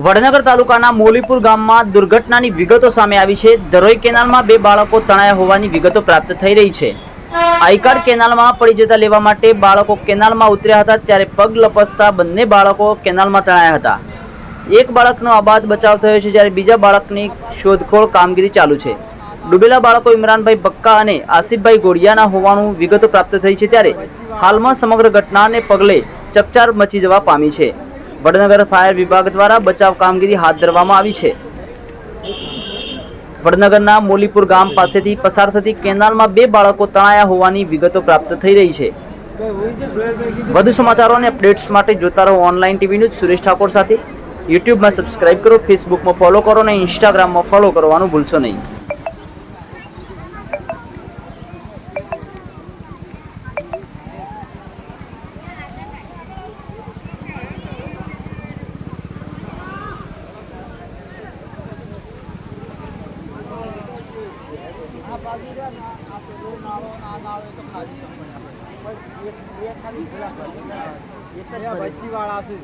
વડનગર તાલુકાના મોલીપુર ગામમાં દુર્ઘટનાની વિગતો સામે આવી છે. દરોઈ કેનાલમાં બે બાળકો તણાયા હોવાની વિગતો પ્રાપ્ત થઈ રહી છે. આઈકાર કેનાલમાં પડી જતા લેવા માટે બાળકો કેનાલમાં ઉતર્યા હતા, ત્યારે પગ લપસતા બંને બાળકો કેનાલમાં તણાયા હતા. એક બાળકનો આબાદ બચાવ થયો છે, જ્યારે બીજા બાળકની શોધખોળ કામગીરી ચાલુ છે. ડૂબેલા બાળકો ઇમરાનભાઈ બક્કા અને આસિફભાઈ ગોડિયાના હોવાનું વિગતો પ્રાપ્ત થઈ છે, ત્યારે હાલમાં સમગ્ર ઘટનાને પગલે ચકચાર મચી જવા પામી છે. વડનગર ફાયર વિભાગ દ્વારા બચાવ કામગીરી હાથ ધરવામાં આવી છે. વડનગરના મોલીપુર ગામ પાસેથી પસાર થતી કેનાલમાં બે બાળકો તણાયા હોવાની વિગતો પ્રાપ્ત થઈ રહી છે. વધુ સમાચારો અને અપડેટ્સ માટે જોતા રહો online TV news Suresh Thakor સાથે. યુટ્યુબમાં સબસ્ક્રાઇબ કરો, ફેસબુકમાં ફોલો કરો અને ઇન્સ્ટાગ્રામમાં ફોલો કરવાનું ભૂલશો નહીં. વચ્ચીવાળા છે.